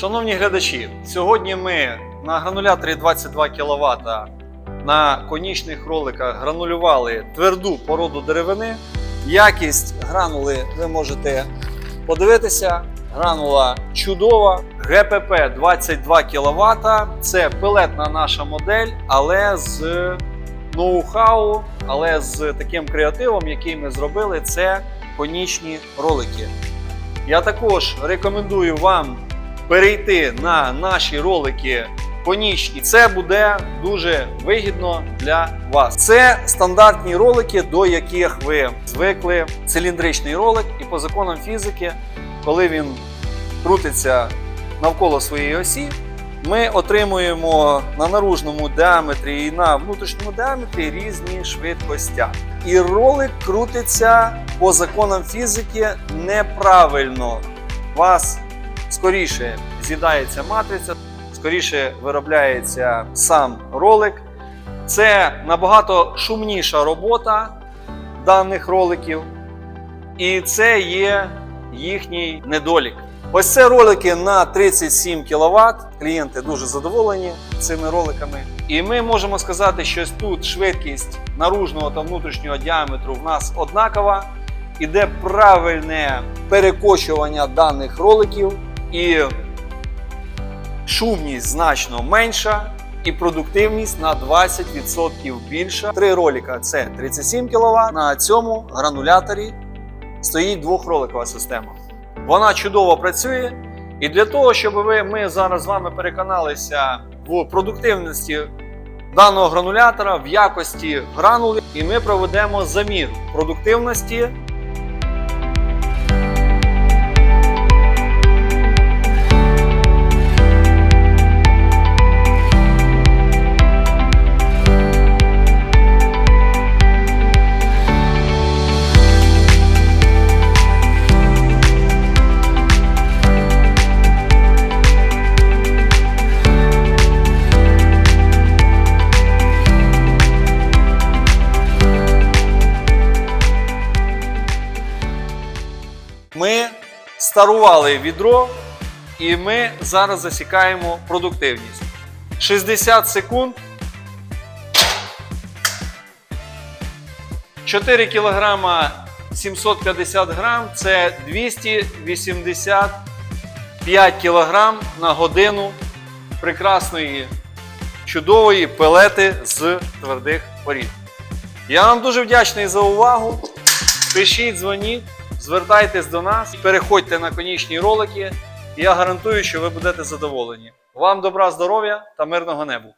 Шановні глядачі, сьогодні ми на грануляторі 22 кВт на конічних роликах гранулювали тверду породу деревини. Якість гранули ви можете подивитися. Гранула чудова. ГПП 22 кВт. Це пелетна наша модель, але з ноу-хау, але з таким креативом, який ми зробили, це конічні ролики. Я також рекомендую вам перейти на наші ролики конічні. Це буде дуже вигідно для вас. Це стандартні ролики, до яких ви звикли. Циліндричний ролик, і по законам фізики, коли він крутиться навколо своєї осі, ми отримуємо на наружному діаметрі і на внутрішньому діаметрі різні швидкості. І ролик крутиться по законам фізики неправильно. Вас скоріше з'їдається матриця, скоріше виробляється сам ролик. Це набагато шумніша робота даних роликів, і це є їхній недолік. Ось це ролики на 37 кВт. Клієнти дуже задоволені цими роликами. І ми можемо сказати, що тут швидкість наружного та внутрішнього діаметру в нас однакова. Іде правильне перекочування даних роликів, і шумність значно менша, і продуктивність на 20% більша. Три ролика це 37 кВт. На цьому грануляторі стоїть двохроликова система. Вона чудово працює. І для того, щоб ви, ми зараз з вами переконалися в продуктивності даного гранулятора, в якості гранули, і ми проведемо замір продуктивності Ми старували відро, і ми зараз засікаємо продуктивність. 60 секунд. 4 кг 750 грам це 285 кг на годину прекрасної, чудової пелети з твердих порід. Я вам дуже вдячний за увагу. Пишіть, дзвоніть, звертайтесь до нас, переходьте на конічні ролики. і Я гарантую, що ви будете задоволені. Вам добра, здоров'я та мирного небу!